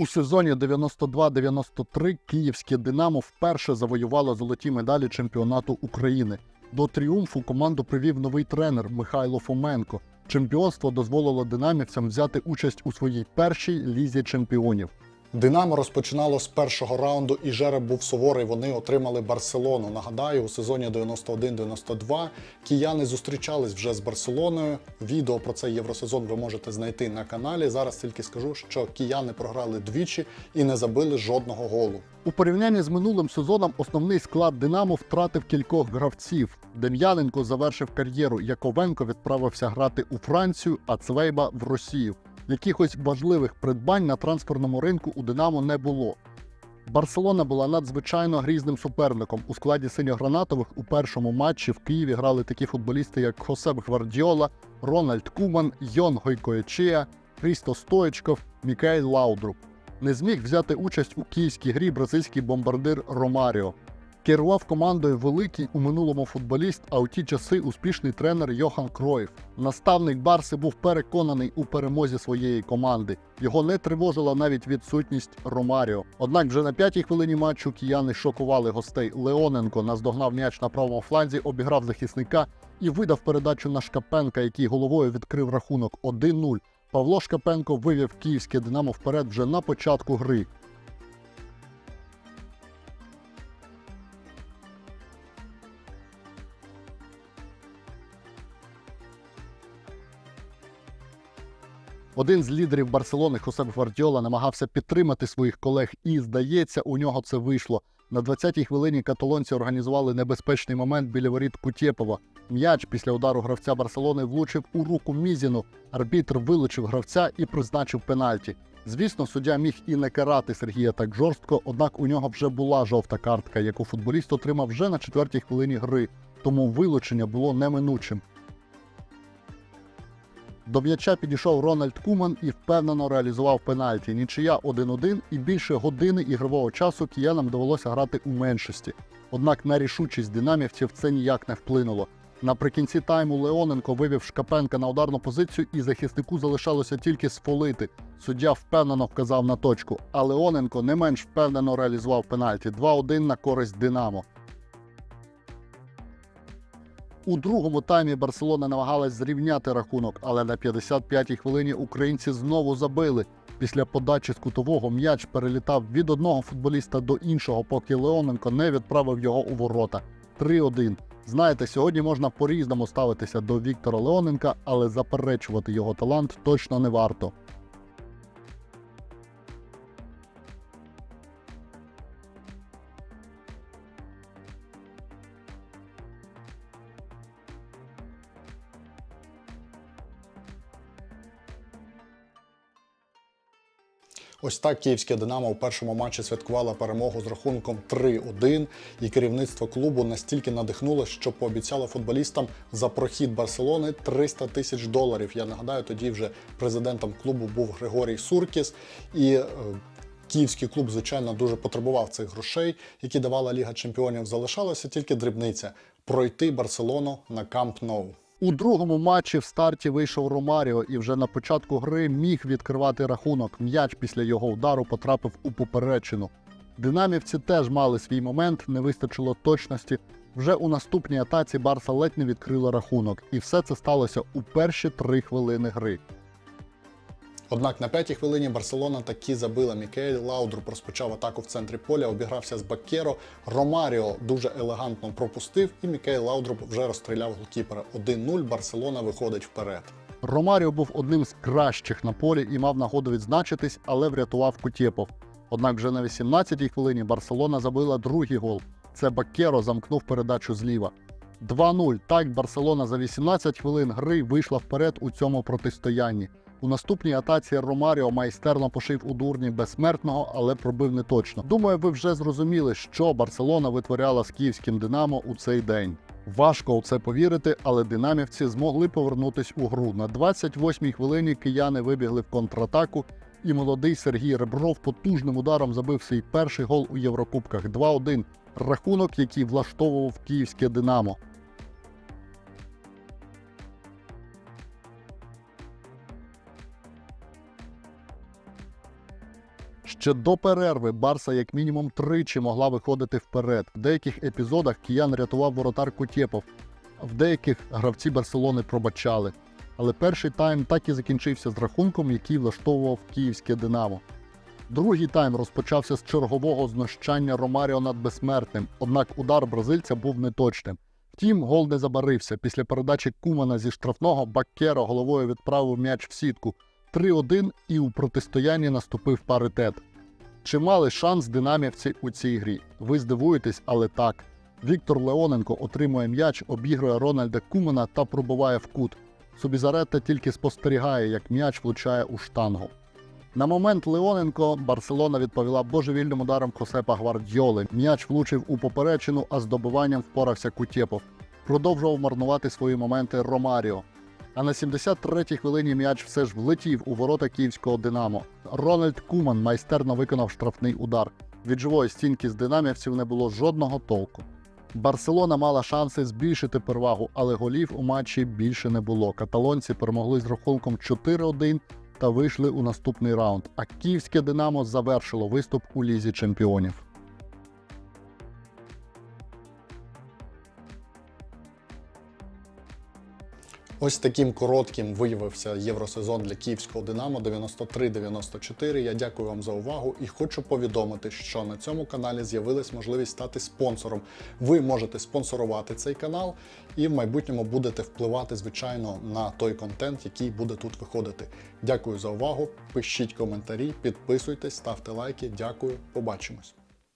У сезоні 92-93 київське Динамо вперше завоювало золоті медалі чемпіонату України. До тріумфу команду привів новий тренер Михайло Фоменко. Чемпіонство дозволило динамівцям взяти участь у своїй першій лізі чемпіонів. Динамо розпочинало з першого раунду, і жереб був суворий. Вони отримали Барселону. Нагадаю, у сезоні 91-92 кияни зустрічались вже з Барселоною. Відео про цей євросезон ви можете знайти на каналі. Зараз тільки скажу, що кияни програли двічі і не забили жодного голу. У порівнянні з минулим сезоном основний склад Динамо втратив кількох гравців. Дем'яненко завершив кар'єру. Яковенко відправився грати у Францію, а Цвейба в Росію. Якихось важливих придбань на трансферному ринку у Динамо не було. Барселона була надзвичайно грізним суперником. У складі синьогранатових у першому матчі в Києві грали такі футболісти, як Хосеп Гвардіола, Рональд Куман, Йон Гойкоечія, Хрісто Стоєчков, Мікаель Лаудруп. Не зміг взяти участь у київській грі бразильський бомбардир Ромаріо. Керував командою великий у минулому футболіст, а у ті часи успішний тренер Йохан Кройф. Наставник Барси був переконаний у перемозі своєї команди. Його не тривожила навіть відсутність Ромаріо. Однак вже на п'ятій хвилині матчу кияни шокували гостей. Леоненко наздогнав м'яч на правому фланзі, обіграв захисника і видав передачу на Шкапенка, який головою відкрив рахунок 1-0. Павло Шкапенко вивів київське Динамо вперед вже на початку гри. Один з лідерів Барселони Хосеп Гвардіола намагався підтримати своїх колег, і здається, у нього це вийшло. На 20-й хвилині каталонці організували небезпечний момент біля воріт Кутєпова. М'яч після удару гравця Барселони влучив у руку Мізіну. Арбітр вилучив гравця і призначив пенальті. Звісно, суддя міг і не карати Сергія так жорстко, однак у нього вже була жовта картка, яку футболіст отримав вже на четвертій хвилині гри, тому вилучення було неминучим. До м'яча підійшов Рональд Куман і впевнено реалізував пенальті. Нічия 1-1 і більше години ігрового часу киянам довелося грати у меншості. Однак на рішучість динамівців це ніяк не вплинуло. Наприкінці тайму Леоненко вивів Шкапенка на ударну позицію, і захиснику залишалося тільки сфолити. Суддя впевнено вказав на точку, а Леоненко не менш впевнено реалізував пенальті 2-1 на користь Динамо. У другому таймі Барселона намагалась зрівняти рахунок, але на 55-й хвилині українці знову забили. Після подачі з кутового м'яч перелітав від одного футболіста до іншого, поки Леоненко не відправив його у ворота. 3-1. Знаєте, сьогодні можна по-різному ставитися до Віктора Леоненка, але заперечувати його талант точно не варто. Ось так київське Динамо у першому матчі святкувало перемогу з рахунком 3-1. І керівництво клубу настільки надихнуло, що пообіцяло футболістам за прохід Барселони 300 тисяч доларів. Я нагадаю, тоді вже президентом клубу був Григорій Суркіс. І е, Київський клуб, звичайно, дуже потребував цих грошей, які давала Ліга Чемпіонів. Залишалося тільки дрібниця пройти Барселону на Камп Ноу. У другому матчі в старті вийшов Ромаріо і вже на початку гри міг відкривати рахунок. М'яч після його удару потрапив у поперечину. Динамівці теж мали свій момент, не вистачило точності. Вже у наступній атаці Барса ледь не відкрила рахунок, і все це сталося у перші три хвилини гри. Однак на п'ятій хвилині Барселона таки забила. Мікель Лаудруп розпочав атаку в центрі поля, обігрався з Баккеро. Ромаріо дуже елегантно пропустив, і Мікель Лаудруп вже розстріляв голкіпера. 1-0 Барселона виходить вперед. Ромаріо був одним з кращих на полі і мав нагоду відзначитись, але врятував Кутєпов. Однак вже на 18-й хвилині Барселона забила другий гол. Це Баккеро замкнув передачу зліва. 2-0. Так Барселона за 18 хвилин гри вийшла вперед у цьому протистоянні. У наступній атаці Ромаріо майстерно пошив у дурні безсмертного, але пробив не точно. Думаю, ви вже зрозуміли, що Барселона витворяла з київським Динамо у цей день. Важко у це повірити, але динамівці змогли повернутись у гру. На 28-й хвилині кияни вибігли в контратаку, і молодий Сергій Ребров потужним ударом забив свій перший гол у Єврокубках 2-1. Рахунок, який влаштовував київське Динамо. Ще до перерви Барса як мінімум тричі могла виходити вперед. В деяких епізодах киян рятував воротар Кутєпов, в деяких гравці Барселони пробачали. Але перший тайм так і закінчився з рахунком, який влаштовував київське Динамо. Другий тайм розпочався з чергового знущання Ромаріо над безсмертним, однак удар бразильця був неточним. Втім, гол не забарився. Після передачі Кумана зі штрафного Баккеро головою відправив м'яч в сітку. 3-1 і у протистоянні наступив паритет. Чи мали шанс динамівці у цій грі? Ви здивуєтесь, але так. Віктор Леоненко отримує м'яч, обігрує Рональда Кумана та пробиває в кут. Субізаретта тільки спостерігає, як м'яч влучає у штангу. На момент Леоненко Барселона відповіла божевільним ударом Хосепа Гвардіоли. М'яч влучив у поперечину, а з добиванням впорався Кутєпов. Продовжував марнувати свої моменти Ромаріо. А на 73-й хвилині м'яч все ж влетів у ворота київського Динамо. Рональд Куман майстерно виконав штрафний удар. Від живої стінки з динамівців не було жодного толку. Барселона мала шанси збільшити перевагу, але голів у матчі більше не було. Каталонці перемогли з рахунком 4-1 та вийшли у наступний раунд. А київське Динамо завершило виступ у лізі чемпіонів. Ось таким коротким виявився євросезон для київського Динамо 93-94. Я дякую вам за увагу і хочу повідомити, що на цьому каналі з'явилась можливість стати спонсором. Ви можете спонсорувати цей канал і в майбутньому будете впливати, звичайно, на той контент, який буде тут виходити. Дякую за увагу. Пишіть коментарі, підписуйтесь, ставте лайки. Дякую, побачимось.